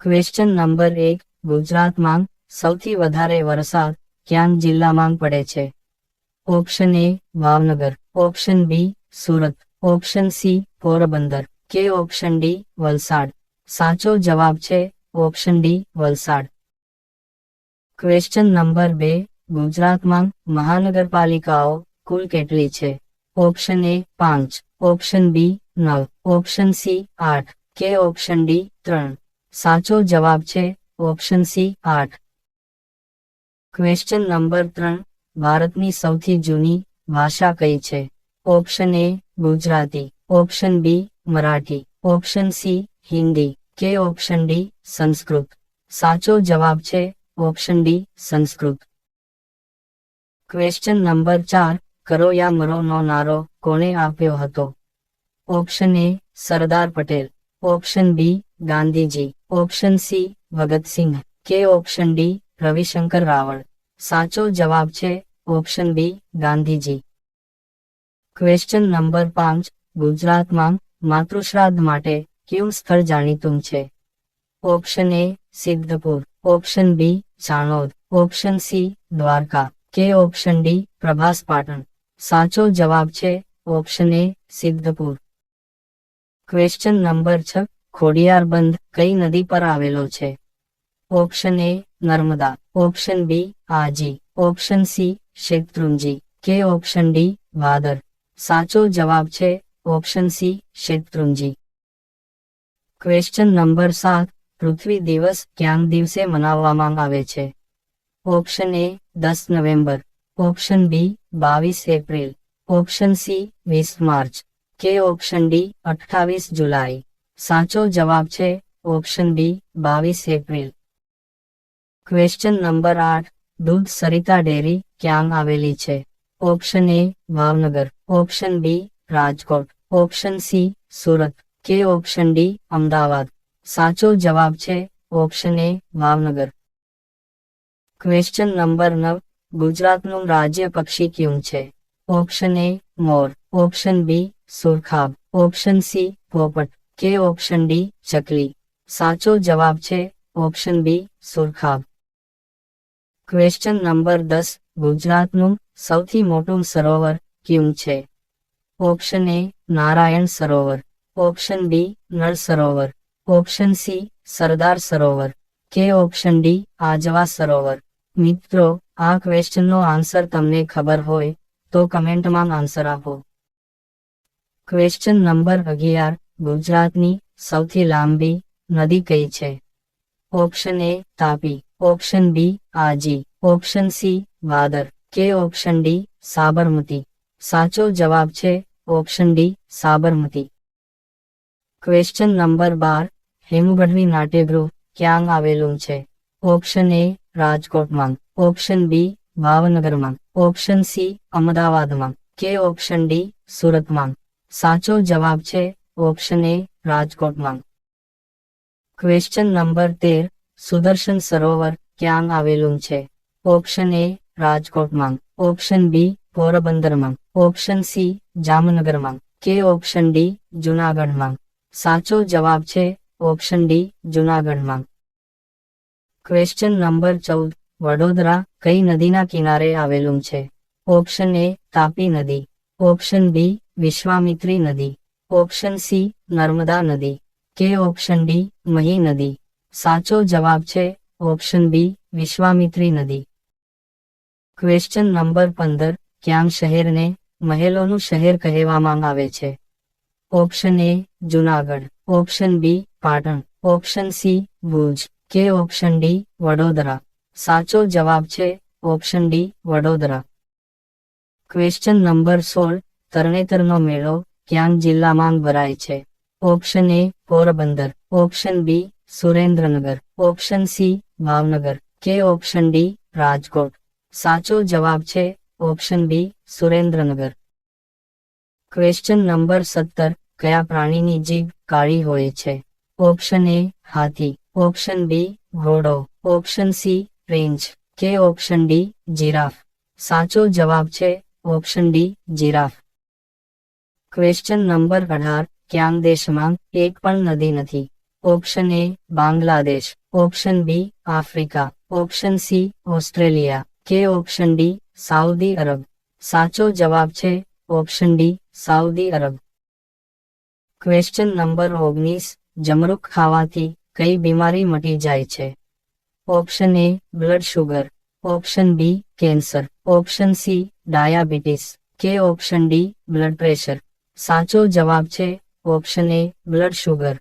Question number એક ગુજરાતમાં સૌથી વધારે વરસાદ ક્યાં જિલ્લામાં પડે છે? Option A Bhavnagar. Option B Surat. Option C Porbandar. કે ઓપ્શન ડી વલસાડ. સાચો જવાબ છે option D Valsad. Question number બે, ગુજરાતમાં મહાનગરપાલિકાઓ કુલ કેટલી છે? ઓપ્શન એ પાંચ. ઓપ્શન બી નવ. ઓપ્શન સી આઠ. કે ઓપ્શન ડી ત્રણ. સાચો જવાબ છે ઓપ્શન સી આઠ. ક્વેશ્ચન નંબર ત્રણ, ભારતની સૌથી જૂની ભાષા કઈ છે? Option A Gujarati. Option B Marathi. Option C Hindi. કે ઓપ્શન ડી સંસ્કૃત. સાચો જવાબ છે option D Sanskrit. Question number ચાર, કરો યા મરો નો નારો કોણે આપ્યો હતો? Option A Sardar Patel. Option B Gandhiji. Option C, Bhagat Singh. કે ઓપ્શન ડી, રવિશંકર રાવળ. સાચો જવાબ છે option B, Gandhiji. Question number પાંચ, ગુજરાતમાં માતૃશ્રાદ્ધ માટે કયું સ્થળ જાણીતું છે? Option A, Siddhpur. Option B, Chanod. Option C, Dwarka. કે ઓપ્શન ડી, પ્રભાસ પાટણ. સાચો જવાબ છે option A, Siddhpur. Question number છ ખોડિયાર બંધ કઈ નદી પર આવેલો છે? Option A Narmada, option B Aji, option C Shetrunji, કે ઓપ્શન ડી વાદર સાચો જવાબ છે option C Shetrunji. Question number સાત, પૃથ્વી દિવસ ક્યાં દિવસે મનાવવામાં આવે છે? ઓપ્શન એ દસ નવેમ્બર, ઓપ્શન બી બાવીસ એપ્રિલ, ઓપ્શન સી વીસ માર્ચ, કે ઓપ્શન ડી અઠ્ઠાવીસ જુલાઈ. સાચો જવાબ છે ઓપ્શન બી બાવીસ એપ્રિલ. ક્વેશ્ચન નંબર આઠ, દૂધ સરિતા ડેરી ક્યાં આવેલી છે? Option A Bhavnagar. Option B Rajkot. Option C Surat. કે ઓપ્શન ડી અમદાવાદ. સાચો જવાબ છે option A Bhavnagar. Question number નવ, ગુજરાતનું રાજ્ય પક્ષી કયું છે? ઓપ્શન એ મોર. ઓપ્શન બી સુરખાબ. ઓપ્શન સી પોપટ. કે ઓપ્શન ડી ચકલી? સાચો જવાબ છે ઓપ્શન બી સુરખાબ. ક્વેશ્ચન નંબર દસ, ગુજરાતનું સૌથી મોટું સરોવર કયું છે? Option A Narayan Sarovar. Option B Nal Sarovar. Option C Sardar Sarovar. કે ઓપ્શન ડી આજવા સરોવર. મિત્રો, આ ક્વેશ્ચનનો આન્સર તમને ખબર હોય તો કમેન્ટમાં આન્સર આપો. ક્વેશ્ચન નંબર અગિયાર ગુજરાતની સૌથી લાંબી નદી કઈ છે? Option A Tapi. Option B Aji. Option C Vadar. કે ઓપ્શન ડી સાબરમતી. સાચો જવાબ છે option D Sabarmati. Question number બાર, હેમુગઢવી નાટ્યગૃહ ક્યાં આવેલું છે? ઓપ્શન એ રાજકોટમાં. ઓપ્શન બી ભાવનગરમાં. ઓપ્શન સી અમદાવાદમાં. કે ઓપ્શન ડી સુરતમાં. સાચો જવાબ છે ઓપ્શન એ રાજકોટમાં ક્વેશ્ચન નંબર તેર, સુદર્શન સરોવર ક્યાં આવેલું છે? ઓપ્શન એ રાજકોટમાં ઓપ્શન બી પોરબંદરમાં ઓપ્શન સી જામનગરમાં કે ઓપ્શન ડી જુનાગઢમાં સાચો જવાબ છે ઓપ્શન ડી જુનાગઢમાં ક્વેશ્ચન નંબર ચૌદ, વડોદરા કઈ નદીના કિનારે આવેલું છે? ઓપ્શન એ તાપી નદી. ઓપ્શન બી વિશ્વામિત્રી નદી. ઓપ્શન સી, નર્મદા નદી. કે ઓપ્શન ડી, મહી નદી. સાચો જવાબ છે ઓપ્શન બી, વિશ્વામિત્રી નદી. ક્વેશ્ચન નંબર પંદર ક્યાં શહેરને મહેલોનું શહેર કહેવામાં આવે છે? Option A, Junagadh. Option B, Patan. Option C, Bhuj. કે ઓપ્શન ડી, વડોદરા. સાચો જવાબ છે option D, Vadodara. Question number સોળ, તરણેતરનો મેળો ક્યાં જિલ્લામાં ભરાય છે? Option A Porbandar, option B Surendranagar, option C Bhavnagar, કે ઓપ્શન ડી રાજકોટ. સાચો જવાબ છે option B Surendranagar. Question number સત્તર, કયા પ્રાણીની જીભ કાળી હોય છે? ઓપ્શન એ હાથી, ઓપ્શન બી ઘોડો, ઓપ્શન સી રેન્જ, કે ઓપ્શન ડી જીરાફ. સાચો જવાબ છે option D giraffe. Question number અઢાર ક્યાં દેશમાં એક પણ નદી નથી. Option A Bangladesh. Option B Africa. Option C Australia. કે ઓપ્શન ડી સાઉદી અરબ. સાચો જવાબ છે option D Saudi Arab. Question number ઓગણીસ, જમરૂક ખાવાથી કઈ બીમારી મટી જાય છે? Option A blood sugar option B cancer option C diabetes કે ઓપ્શન ડી બ્લડ પ્રેશર સાચો જવાબ છે option A blood sugar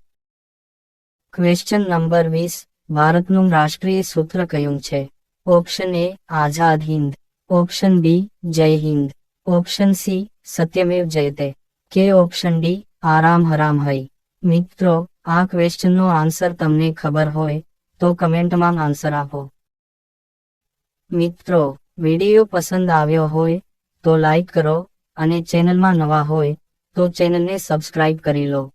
question number વીસ, ભારતનું રાષ્ટ્રીય સૂત્ર કયું છે? Option A Azad Hind option B Jai Hind. Option C Satyameva Jayate. કે ઓપ્શન ડી આરામ હરામ હૈ. મિત્રો, આ ક્વેશ્ચનનો આન્સર તમને ખબર હોય, તો કમેન્ટમાં આન્સર આપો. મિત્રો વીડિયો પસંદ આવ્યો હોય, તો લાઈક કરો અને ચેનલમાં નવા હોય તો ચેનલને સબસ્ક્રાઇબ કરી લો.